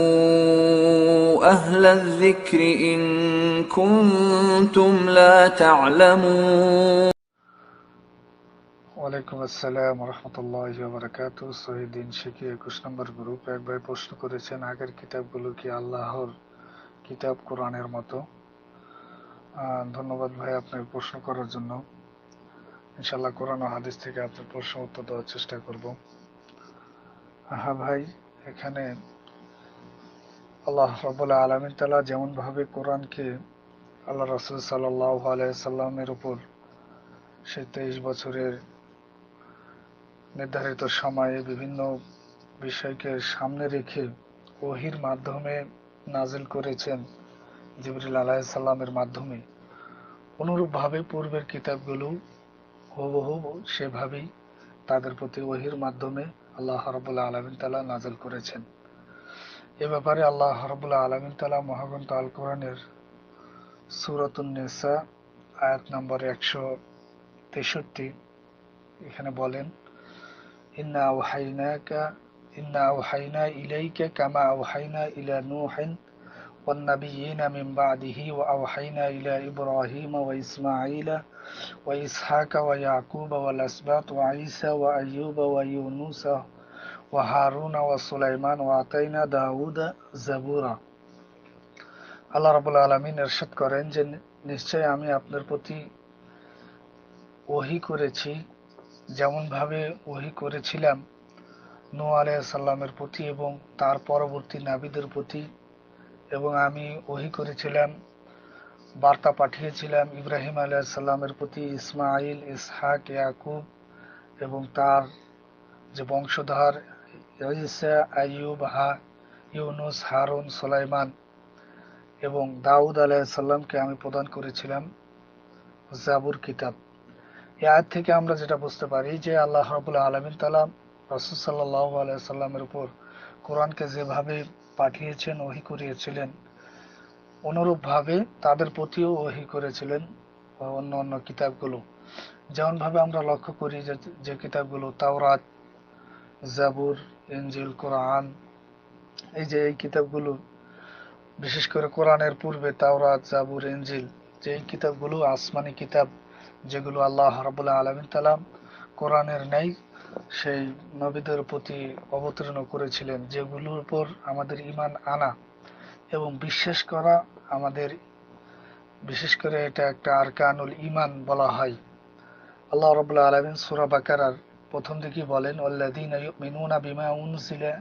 فاسألوا أهل الذكر إن كنتم لا تعلمون ওয়ালাইকুম আসসালাম রহমতুল্লাহ বারাকাত শহীদিন শিখি একুশ নম্বর গ্রুপ এক ভাই প্রশ্ন করেছেন আগের কিতাবগুলো কি আল্লাহর কিতাব কোরআনের মতো আহ, ধন্যবাদ ভাই আপনার প্রশ্ন করার জন্য ইনশাল্লাহ কোরআন ও হাদিস থেকে আপনার প্রশ্ন উত্তর দেওয়ার চেষ্টা করব হ্যাঁ ভাই এখানে আল্লাহ রবুল্লাহ আলমিন তালা যেমন ভাবে কোরআনকে আল্লাহ রসুল সাল্লাহ আলাইসাল্লামের উপর সেই তেইশ বছরের নির্ধারিত সময়ে বিভিন্ন বিষয়কে সামনে রেখে ওহির মাধ্যমে নাজিল করেছেন জিবরিল আলাহিসাল্লামের মাধ্যমে। অনুরূপভাবে পূর্বের কিতাবগুলো হুবহু সেভাবেই তাদের প্রতি ওহির মাধ্যমে আল্লাহ রবুল্লাহ আলমিন তালা নাজল করেছেন। এ ব্যাপারে আল্লাহ রবুল্লাহ আলমিন তালা মহাগ্রন্থ আল কোরআনের সুরতুন্নেসা আয়াত নম্বর একশো তেষট্টি, এখানে বলেন, ইন্না আওহাইনাকা, ইন্না আওহাইনা ইলাইকা কামা আওহাইনা ইলা নূহিন والنبيين من بعده وأوحينا إلى إبراهيم وإسماعيل وإسحاق ويعقوب والأسباط وعيسى وأيوب ويونس وهارون وسليمان وأعطينا داود زبورا আল্লাহ রাবুল আলমিন এরশাদ করেন যে নিশ্চয় আমি আপনার প্রতি ওহি করেছি যেমনভাবে ওহি করেছিলাম নূ আলাইসাল্লামের প্রতি এবং তার পরবর্তী নাবিদের প্রতি এবং আমি ওহি করেছিলাম, বার্তা পাঠিয়েছিলাম ইব্রাহিম আলাইসাল্লামের প্রতি ইসমাইল ইসহাক, ইয়াকুব এবং তার যে বংশধর ইসা আইয়ুব, হা, ইউনুস, হারুন, সোলাইমান এবং দাউদ আলাইসাল্লামকে আমি প্রদান করেছিলাম জাবুর কিতাব। এই আয়াত থেকে আমরা যেটা বুঝতে পারি যে আল্লাহ রবুল্লাহ আলমিন তালাম রসুল সাল্লাহ আলাইসাল্লামের উপর কোরআনকে যেভাবে পাঠিয়েছেন, ওহি করিয়েছিলেন, অনুরূপভাবে তাদের প্রতিও ওহি করেছিলেন অন্য অন্য কিতাবগুলো। যেমনভাবে আমরা লক্ষ্য করি যে যে কিতাবগুলো তাওরাত, জাবুর ইঞ্জিল কোরআন, এই যে এই কিতাবগুলো, বিশেষ করে কোরআনের পূর্বে তাওরাত, জাবুর ইঞ্জিল যে এই কিতাবগুলো আসমানি কিতাব, যেগুলো আল্লাহ রাবুল্লাহ আলমিন তালাম কোরআনের নেই সেই নবীদের প্রতি অবতীর্ণ করেছিলেন, যেগুলোর উপর আমাদের ইমান আনা এবং বিশ্বাস করা আমাদের, বিশেষ করে এটা একটা আরকানুল ইমান বলা হয়। আল্লাহ রবুল্লাহ আলমিন সুরা বাকারার প্রথম দিকে বলেন ওল্লাদিন মিনুনা বিমা উনসিলা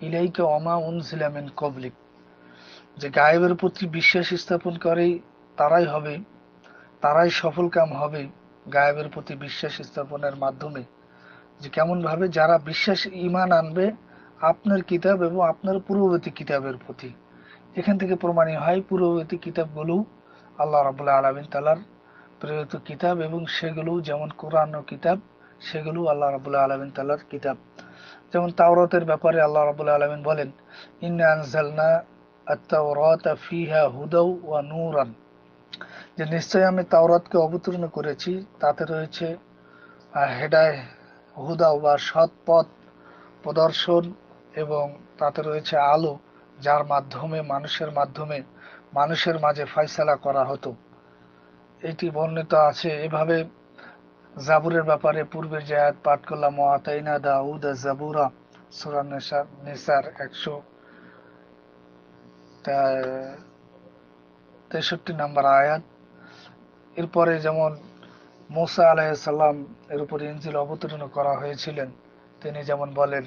ইলাইকে অমা উনসিলা মিন কবলিক যে গায়েবের প্রতি বিশ্বাস স্থাপন করে, তারাই হবে, তারাই সফল কাম হবে গায়েবের প্রতি বিশ্বাস স্থাপনের মাধ্যমে। যে কেমন ভাবে যারা বিশ্বাস ইমান আনবে, আপনার কিতাব এবং আপনার পূর্ববর্তী কিতাবের প্রতি। এখান থেকে প্রমাণীয় হয়, পূর্ববর্তী কিতাবগুলো আল্লাহ রাবুল্লাহ আলমিন তালার প্রেরিত কিতাব এবং সেগুলো যেমন কোরআন কিতাব, সেগুলো আল্লাহ রাবুল্লাহ আলমিন তালার কিতাব। যেমন তাওরতের ব্যাপারে আল্লাহ রাবুল্লাহ আলমিন বলেন, ইন্না আনজালনা হুদাউ যে নিশ্চয় আমি তাওরাতকে অবতীর্ণ করেছি, তাতে রয়েছে হেডায় হুদা বা সৎ পথ প্রদর্শন এবং তাতে রয়েছে আলো, যার মাধ্যমে, মানুষের মাধ্যমে, মানুষের মাঝে ফয়সালা করা হতো। এটি বর্ণিত আছে, এভাবে জাবুরের ব্যাপারে পূর্বের যে আয়াত পাঠ করলাম আতাইনা দাউদ জাবুরা সুরা নেসার একশো তেষট্টি নম্বর আয়াত। এরপরে যেমন মোসা আলাইসাল্লাম এর উপর ইঞ্জিল অবতীর্ণ করা হয়েছিলেন। তিনি যেমন বলেন,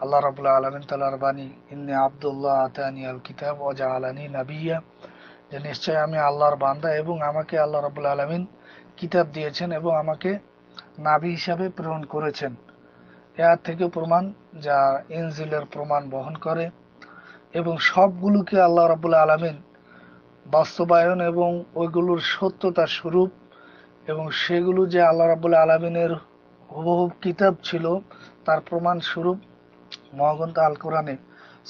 আল্লাহ রাবুল্লাহ আলমিন তালার বাণী, ইন্নি আবদুল্লাহ আতানি আল কিতাব ওজা আলানি নাবিয়া যে নিশ্চয় আমি আল্লাহর বান্দা এবং আমাকে আল্লাহ রাবুল্লাহ আলমিন কিতাব দিয়েছেন এবং আমাকে নাবি হিসাবে প্রেরণ করেছেন। এর থেকে প্রমাণ, যা ইনজিলের প্রমাণ বহন করে এবং সবগুলোকে আল্লাহ রাবুল্লাহ আলমিন বাস্তবায়ন এবং ওইগুলোর সত্যতার স্বরূপ এবং সেগুলো যে আল্লাহ রাবুল্লাহ আলমিনের হুবহু কিতাব ছিল, তার প্রমাণ স্বরূপ মহাগ্রন্থ আল কোরআনে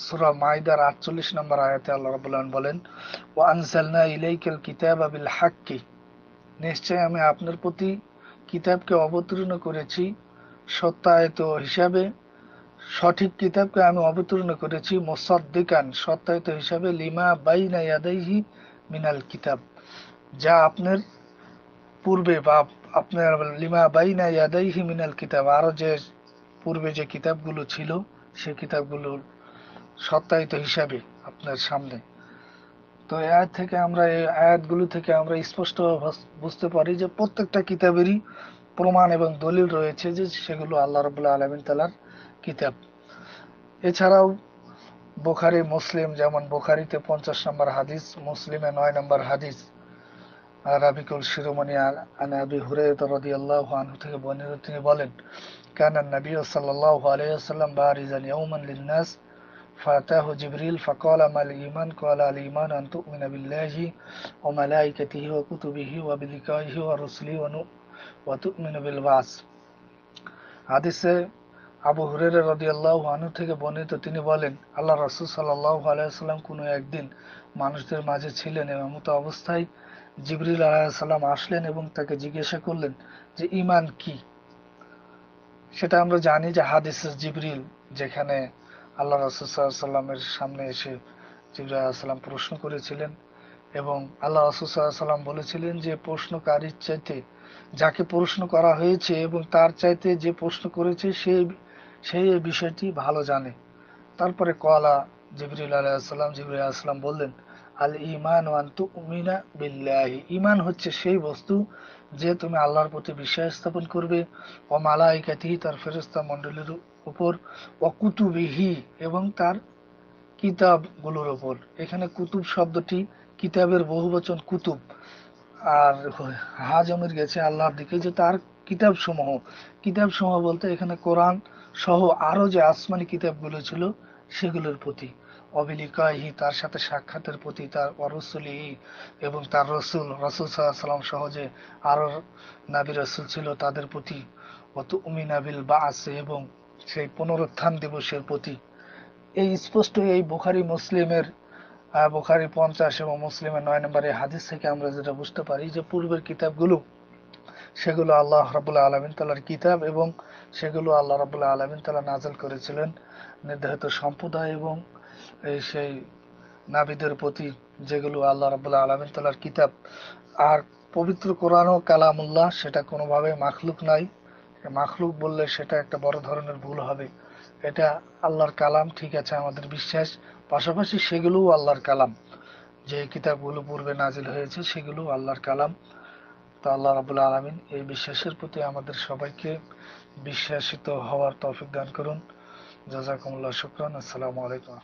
সুরা মাইদার আটচল্লিশ নম্বর আয়াতে আল্লাহ রাবুল্লাহ বলেন ও আনসালনা ইলাইকাল কিতাব আবিল হাক্কি। নিশ্চয় আমি আপনার প্রতি কিতাবকে অবতীর্ণ করেছি, সত্যায়িত হিসাবে, সঠিক কিতাবকে আমি অবতীর্ণ করেছি, মোসাদ্দিকান, সত্যায়িত হিসাবে, লিমা বাইনা ইয়াদাইহি মিনাল কিতাব, যা আপনার পূর্বে বা আপনার লিমা বাইনা ইয়াদাইহি মিনাল কিতাব, আরও যে পূর্বে যে কিতাবগুলো ছিল সেই কিতাবগুলোর সত্যায়িত হিসাবে আপনার সামনে। তো আয়াত থেকে আমরা এই আয়াতগুলো থেকে আমরা স্পষ্ট বুঝতে পারি যে প্রত্যেকটা কিতাবেরই প্রমাণ এবং দলিল রয়েছে যে সেগুলো আল্লাহ রবুল্লাহ আলমিন তালার কিতাব। এছাড়াও বোখারি, মুসলিম, যেমন বোখারিতে পঞ্চাশ নম্বর হাদিস, মুসলিমে নয় নম্বর হাদিস। আর রাবিকুল শিরোমণি আন আবি হুরায়রা রাদিয়াল্লাহু আনহু থেকে বর্ণিত তিনি বলেন কানা নবী সাল্লাল্লাহু আলাইহি ওয়াসাল্লাম বারিজান ইয়াওমান লিন-নাস فأتاه جبريل فقال ما الإيمان قال الإيمان أن تؤمن بالله وملائكته وكتبه وبلقائه ورسله ونؤ- وتؤمن بالبعث হাদিসে আবু হুরেরা রাদিয়াল্লাহু আনহু থেকে বর্ণিত তিনি বলেন আল্লাহ রাসূল সাল্লাল্লাহু আলাইহি সাল্লাম কোনো একদিন মানুষদের মাঝে ছিলেন এবং মতো অবস্থায় জিবরিল আলাইহিস সালাম আসলেন এবং তাকে জিজ্ঞাসা করলেন যে, ঈমান কি? সেটা আমরা জানি যে হাদিসে জিবরিল, যেখানে আল্লাহ রাসূল সাল্লাল্লাহু আলাইহি সাল্লামের সামনে এসে জিবরিল আলাইহিস সালাম প্রশ্ন করেছিলেন এবং আল্লাহ রাসূল সাল্লাল্লাহু আলাইহি সাল্লাম বলেছিলেন যে, প্রশ্নকারীর চাইতে যাকে প্রশ্ন করা হয়েছে এবং তার চাইতে যে প্রশ্ন করেছে সে সেই বিষয়টি ভালো জানে। তারপরে কলা জিবরিল আলাইসাল্লাম জিবরিল আলাইসাল্লাম বললেন আল ইমান ওয়ান তু উমিনা বিল্লাহি। ইমান হচ্ছে সেই বস্তু যে তুমি আল্লাহর প্রতি বিশ্বাস স্থাপন করবে। ও মালাইকাতি তার ফেরেস্তা মণ্ডলীর উপর। ও কুতুবিহি, এবং তার কিতাবগুলোর উপর। এখানে কুতুব শব্দটি কিতাবের বহুবচন কুতুব। আর হা জমির গেছে আল্লাহর দিকে যে তার কিতাব সমূহ কিতাব সমূহ বলতে এখানে কোরআন সহ আরও যে আসমানি কিতাবগুলো ছিল, সেগুলোর প্রতি। অবিলিকাহি তার সাথে সাক্ষাতের প্রতি তার অরসুলি এবং তার রসুল রসুল সাল্লাম সহ যে আরও নাবি রসুল ছিল তাদের প্রতি। অত উমিনাবিল বা আছে এবং সেই পুনরুত্থান দিবসের প্রতি। এই স্পষ্ট এই বুখারি মুসলিমের বুখারি পঞ্চাশ এবং মুসলিমের নয় নম্বরে হাদিস থেকে আমরা যেটা বুঝতে পারি যে পূর্বের কিতাবগুলো, সেগুলো আল্লাহ রাবুল্লাহ আলমিন তালার কিতাব এবং সেগুলো আল্লাহ রাবুল্লাহ আলমিন তালা নাজল করেছিলেন। নির্ধারিত সম্প্রদায় এবং এই সেই নাবিদের প্রতি যেগুলো আল্লাহ রাবুল্লাহ আলমিন তালার কিতাব, আর পবিত্র কোরআন ও কালামুল্লাহ সেটা কোনোভাবে মাখলুক নাই। মাখলুক বললে সেটা একটা বড় ধরনের ভুল হবে। এটা আল্লাহর কালাম, ঠিক আছে, আমাদের বিশ্বাস। পাশাপাশি সেগুলোও আল্লাহর কালাম। যে কিতাবগুলো পূর্বে নাজিল হয়েছে সেগুলো আল্লাহর কালাম। তো আল্লাহ রাবুল আলমিন এই বিশ্বাসের প্রতি আমাদের সবাইকে বিশ্বাসিত হওয়ার তৌফিক দান করুন। জাজাকুমুল্লাহ শুক্রান। আসসালামু আলাইকুম।